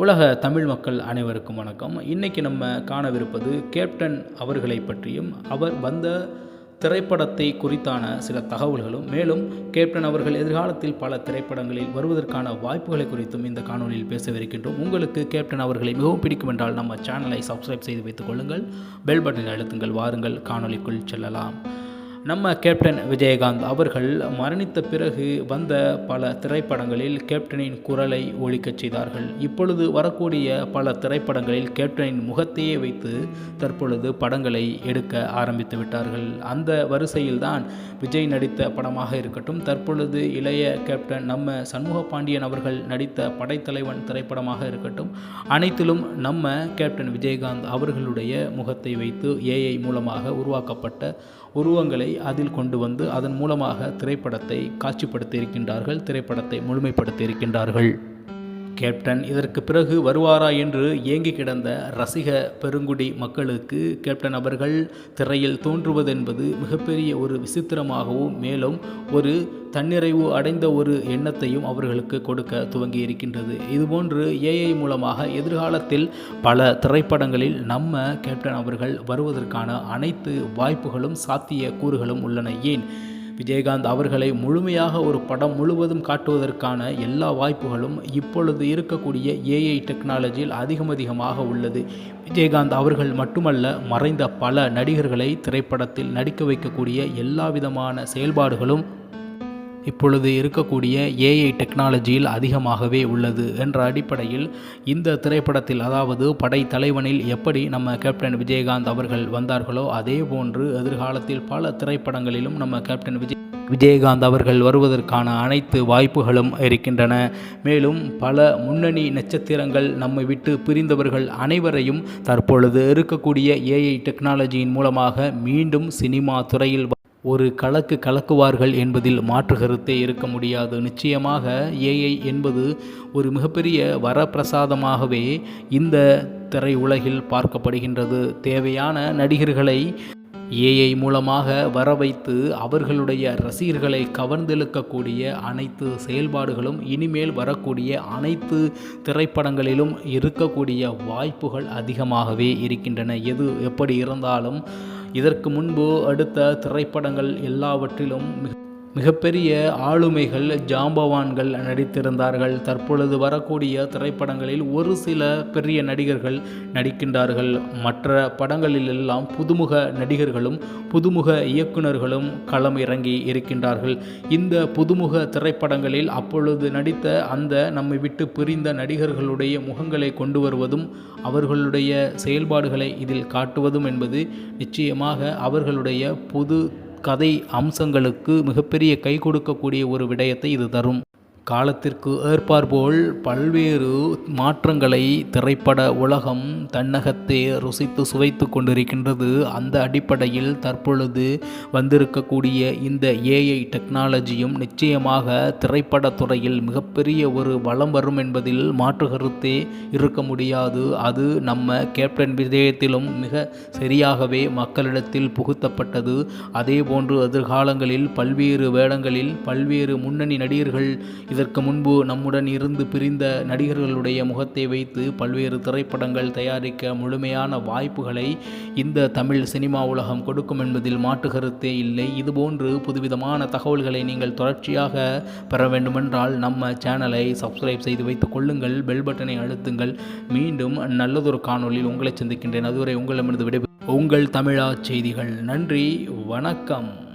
உலக தமிழ் மக்கள் அனைவருக்கும் வணக்கம். இன்றைக்கி நம்ம காணவிருப்பது கேப்டன் அவர்களை பற்றியும் அவர் வந்த திரைப்படத்தை குறித்தான சில தகவல்களும் மேலும் கேப்டன் அவர்கள் எதிர்காலத்தில் பல திரைப்படங்களில் வருவதற்கான வாய்ப்புகளை குறித்தும் இந்த காணொலியில் பேசவிருக்கின்றோம். உங்களுக்கு கேப்டன் அவர்களை மிகவும் பிடிக்கும் என்றால் நம்ம சேனலை சப்ஸ்கிரைப் செய்து வைத்துக் கொள்ளுங்கள். பெல் பட்டனை அழுத்துங்கள். வாருங்கள். காணொலிக்குள் செல்லலாம். நம்ம கேப்டன் விஜயகாந்த் அவர்கள் மரணித்த பிறகு வந்த பல திரைப்படங்களில் கேப்டனின் குரலை ஒழிக்கச் செய்தார்கள். இப்பொழுது வரக்கூடிய பல திரைப்படங்களில் கேப்டனின் முகத்தையே வைத்து தற்பொழுது படங்களை எடுக்க ஆரம்பித்து விட்டார்கள். அந்த வரிசையில்தான் விஜய் நடித்த படமாக இருக்கட்டும் தற்பொழுது இளைய கேப்டன் நம்ம சண்முக பாண்டியன் அவர்கள் நடித்த படைத்தலைவன் திரைப்படமாக இருக்கட்டும் அனைத்திலும் நம்ம கேப்டன் விஜயகாந்த் அவர்களுடைய முகத்தை வைத்து ஏஐ மூலமாக உருவாக்கப்பட்ட உருவங்களை அதில் கொண்டு வந்து அதன் மூலமாக திரைப்படத்தை காட்சிப்படுத்தி இருக்கின்றார்கள் திரைப்படத்தை முழுமைப்படுத்தி இருக்கின்றார்கள் கேப்டன் இதற்கு பிறகு வருவாரா என்று ஏங்கி கிடந்த ரசிக பெருங்குடி மக்களுக்கு கேப்டன் அவர்கள் திரையில் தோன்றுவதென்பது மிகப்பெரிய ஒரு விசித்திரமாகவும் மேலும் ஒரு தன்னிறைவு அடைந்த ஒரு எண்ணத்தையும் அவர்களுக்கு கொடுக்க துவங்கி இருக்கின்றது இதுபோன்று ஏஐ மூலமாக எதிர்காலத்தில் பல திரைப்படங்களில் நம்ம கேப்டன் அவர்கள் வருவதற்கான அனைத்து வாய்ப்புகளும் சாத்திய கூறுகளும் உள்ளன. ஏன்? விஜயகாந்த் அவர்களை முழுமையாக ஒரு படம் முழுவதும் காட்டுவதற்கான எல்லா வாய்ப்புகளும் இப்பொழுது இருக்கக்கூடிய ஏஐ டெக்னாலஜியில் அதிகம் அதிகமாக உள்ளது. விஜயகாந்த் அவர்கள் மட்டுமல்ல மறைந்த பல நடிகர்களை திரைப்படத்தில் நடிக்க வைக்கக்கூடிய எல்லா விதமான செயல்பாடுகளும் இப்பொழுது இருக்கக்கூடிய ஏஐ டெக்னாலஜியில் அதிகமாகவே உள்ளது என்ற அடிப்படையில் இந்த திரைப்படத்தில் அதாவது படை தலைவனில் எப்படி நம்ம கேப்டன் விஜயகாந்த் அவர்கள் வந்தார்களோ அதே போன்று எதிர்காலத்தில் பல திரைப்படங்களிலும் நம்ம கேப்டன் விஜய் விஜயகாந்த் அவர்கள் வருவதற்கான அனைத்து வாய்ப்புகளும் இருக்கின்றன. மேலும் பல முன்னணி நட்சத்திரங்கள் நம்மை விட்டு பிரிந்தவர்கள் அனைவரையும் தற்பொழுது இருக்கக்கூடிய ஏஐ டெக்னாலஜியின் மூலமாக மீண்டும் சினிமா துறையில் ஒரு கலக்கு கலக்குவார்கள் என்பதில் மாற்று கருத்தே இருக்க முடியாது. நிச்சயமாக ஏஐ என்பது ஒரு மிகப்பெரிய வரப்பிரசாதமாகவே இந்த திரையுலகில் பார்க்கப்படுகின்றது. தேவையான நடிகர்களை ஏஐ மூலமாக வர வைத்து அவர்களுடைய ரசிகர்களை கவர்ந்தெழுக்கக்கூடிய அனைத்து செயல்பாடுகளும் இனிமேல் வரக்கூடிய அனைத்து திரைப்படங்களிலும் இருக்கக்கூடிய வாய்ப்புகள் அதிகமாகவே இருக்கின்றன. எது எப்படி இருந்தாலும் இதற்கு முன்பு அடுத்த திரைப்படங்கள் எல்லாவற்றிலும் மிக மிகப்பெரிய ஆளுமைகள் ஜாம்பவான்கள் நடித்திருந்தார்கள். தற்பொழுது வரக்கூடிய திரைப்படங்களில் ஒரு சில பெரிய நடிகர்கள் நடிக்கின்றார்கள். மற்ற படங்களிலெல்லாம் புதுமுக நடிகர்களும் புதுமுக இயக்குநர்களும் களம் இறங்கி இருக்கின்றார்கள். இந்த புதுமுக திரைப்படங்களில் அப்பொழுது நடித்த அந்த நம்மை விட்டு பிரிந்த நடிகர்களுடைய முகங்களை கொண்டு வருவதும் அவர்களுடைய செயல்பாடுகளை இதில் காட்டுவதும் என்பது நிச்சயமாக அவர்களுடைய புது கதை அம்சங்களுக்கு மிகப்பெரிய கை கொடுக்கக்கூடிய ஒரு விடயத்தை இது தரும். காலத்திற்கு ஏற்பார்போல் பல்வேறு மாற்றங்களை திரைப்பட உலகம் தன்னகத்தே ருசித்து சுவைத்து கொண்டிருக்கின்றது. அந்த அடிப்படையில் தற்பொழுது வந்திருக்கக்கூடிய இந்த ஏஐ டெக்னாலஜியும் நிச்சயமாக திரைப்பட துறையில் மிகப்பெரிய ஒரு வளம் வரும் என்பதில் மாற்று கருத்தே இருக்க முடியாது. அது நம்ம கேப்டன் விஜயத்திலும் மிக சரியாகவே மக்களிடத்தில் புகுத்தப்பட்டது. அதேபோன்று எதிர்காலங்களில் பல்வேறு வேடங்களில் பல்வேறு முன்னணி நடிகர்கள் இதற்கு முன்பு நம்முடன் இருந்து பிரிந்த நடிகர்களுடைய முகத்தை வைத்து பல்வேறு திரைப்படங்கள் தயாரிக்க முழுமையான வாய்ப்புகளை இந்த தமிழ் சினிமா உலகம் கொடுக்கும் என்பதில் மாற்று கருத்தே இல்லை. இதுபோன்று புதுவிதமான தகவல்களை நீங்கள் தொடர்ச்சியாக பெற வேண்டுமென்றால் நம்ம சேனலை சப்ஸ்கிரைப் செய்து வைத்துக் கொள்ளுங்கள். பெல் பட்டனை அழுத்துங்கள். மீண்டும் நல்லதொரு காணொலியில் உங்களை சந்திக்கின்றேன். அதுவரை உங்களிடமிருந்து விடை உங்கள் தமிழா செய்திகள். நன்றி. வணக்கம்.